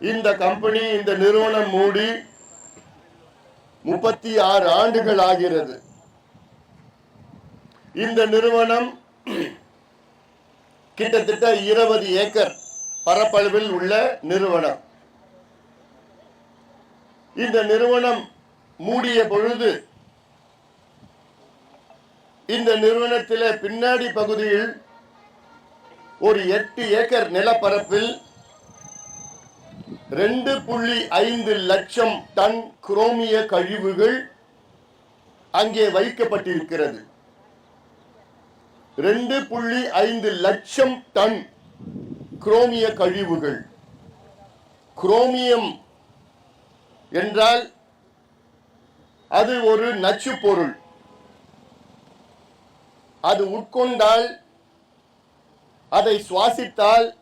இந்த கம்பெனி இந்த நிறுவனம் மூடி முப்பத்தி ஆறு ஆண்டுகள் ஆகிறது. இந்த நிறுவனம் கிட்டத்தட்ட இருபது ஏக்கர் பரப்பளவில் உள்ள நிறுவனம். இந்த நிறுவனம் மூடிய பொழுது இந்த நிறுவனத்தில் பின்னாடி பகுதியில் ஒரு எட்டு ஏக்கர் நிலப்பரப்பில் ரெண்டு புள்ளி ஐந்து லட்சம் டன் குரோமிய கழிவுகள் அங்கே வைக்கப்பட்டிருக்கிறது. ரெண்டு புள்ளி ஐந்து லட்சம் டன் குரோமிய கழிவுகள். குரோமியம் என்றால் அது ஒரு நச்சு பொருள். அது உட்கொண்டால் அதை சுவாசித்தால்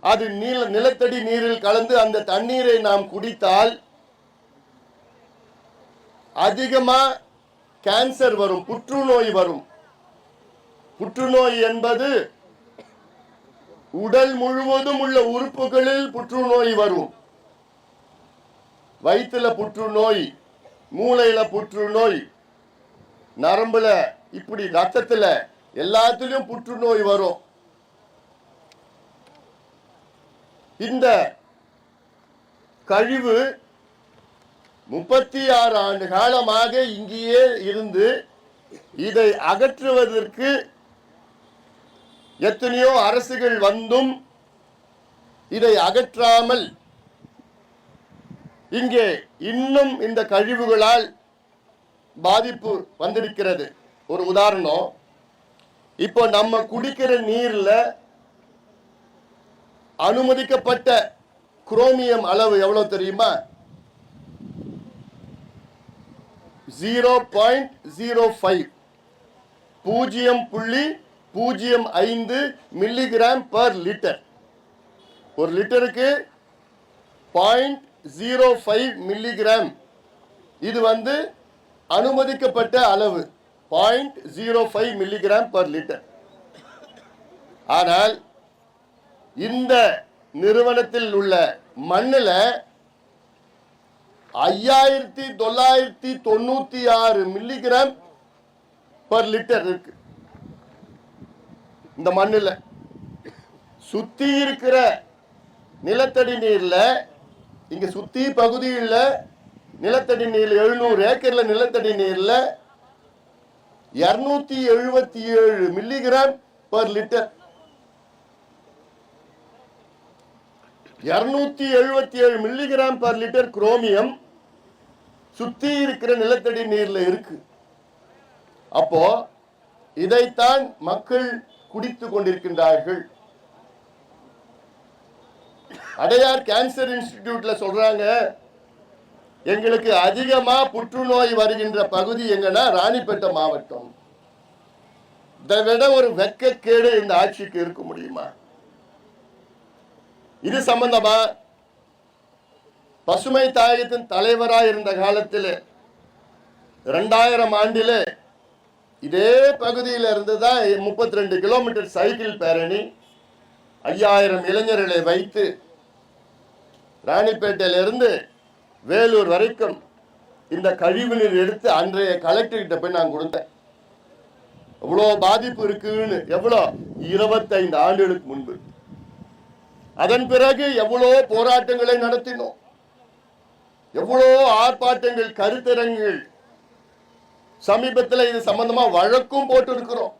அது நீல நிலத்தடி நீரில் கலந்து அந்த தண்ணீரை நாம் குடித்தால் அதிகமா கேன்சர் வரும் புற்றுநோய் வரும். புற்றுநோய் என்பது உடல் முழுவதும் உள்ள உறுப்புகளில் புற்றுநோய் வரும். வயிற்றுல புற்றுநோய் மூளையில புற்றுநோய் நரம்புல இப்படி ரத்தத்துல எல்லாத்துலயும் புற்றுநோய் வரும். இந்த கழிவு முப்பத்தி ஆறு ஆண்டு காலமாக இங்கேயே இருந்து இதை அகற்றுவதற்கு எத்தனையோ அரசுகள் வந்தும் இதை அகற்றாமல் இங்கே இன்னும் இந்த கழிவுகளால் பாதிப்பு வந்திருக்கிறது. ஒரு உதாரணம் இப்போ நம்ம குடிக்கிற நீர்ல அனுமதிக்கப்பட்ட குரோமியம் அளவு எவ்வளவு தெரியுமா? ஜீரோ பாயிண்ட் ஜீரோ ஃபைவ் பூஜ்ஜியம் புள்ளி பூஜ்ஜியம் ஐந்து மில்லிகிராம் பர் லிட்டர் ஒரு லிட்டருக்கு பாயிண்ட் ஜீரோ ஃபைவ் மில்லிகிராம் இது வந்து அனுமதிக்கப்பட்ட அளவு point zero five milligram per litre ஆனால் இந்த நிறுவனத்தில் உள்ள மண்ணில் ஐயாயிரத்தி தொள்ளாயிரத்தி தொண்ணூத்தி ஆறு மில்லிகிராம் பர் லிட்டர் இருக்கு. இந்த மண்ணில். சுத்தி இருக்கிற நிலத்தடி நீர்ல இங்க சுத்தி பகுதியில் நிலத்தடி நீர் எழுநூறு ஏக்கர்ல நிலத்தடி நீர்ல இருநூத்தி எழுபத்தி ஏழு மில்லிகிராம் பர் லிட்டர் இருநூத்தி எழுபத்தி ஏழு மில்லிகிராம் பர் லிட்டர் குரோமியம் சுத்தி இருக்கிற நிலத்தடி நீர்ல இருக்கு. அப்போ இதைத்தான் மக்கள் குடித்து கொண்டிருக்கின்றார்கள். அடையார் கேன்சர் இன்ஸ்டிடியூட்ல சொல்றாங்க? எங்களுக்கு அதிகமா புற்றுநோய் வருகின்ற பகுதி எங்கன்னா ராணிப்பேட்டை மாவட்டம். இதை விட ஒரு வெக்கக்கேடு இந்த ஆட்சிக்கு இருக்க முடியுமா? இது சம்பந்தமா பசுமை தாயகத்தின் தலைவராக இருந்த காலத்தில் ரெண்டாயிரம் ஆண்டில் இதே பகுதியில் இருந்து தான் முப்பத்தி ரெண்டு கிலோமீட்டர் சைக்கிள் பேரணி ஐயாயிரம் இளைஞர்களை வைத்து ராணிப்பேட்டையிலிருந்து வேலூர் வரைக்கும் இந்த கழிவுநீர் எடுத்து அன்றைய கலெக்டர்கிட்ட போய் நான் கொடுத்தேன். எவ்வளோ பாதிப்பு இருக்குன்னு எவ்வளோ? இருபத்தைந்து ஆண்டுகளுக்கு முன்பு. அதன் பிறகு எவ்வளோ போராட்டங்களை நடத்தினோம். எவ்வளோ ஆர்ப்பாட்டங்கள் கருத்தரங்குகள் சமீபத்தில் இது சம்பந்தமா வழக்கும் போட்டு இருக்கிறோம்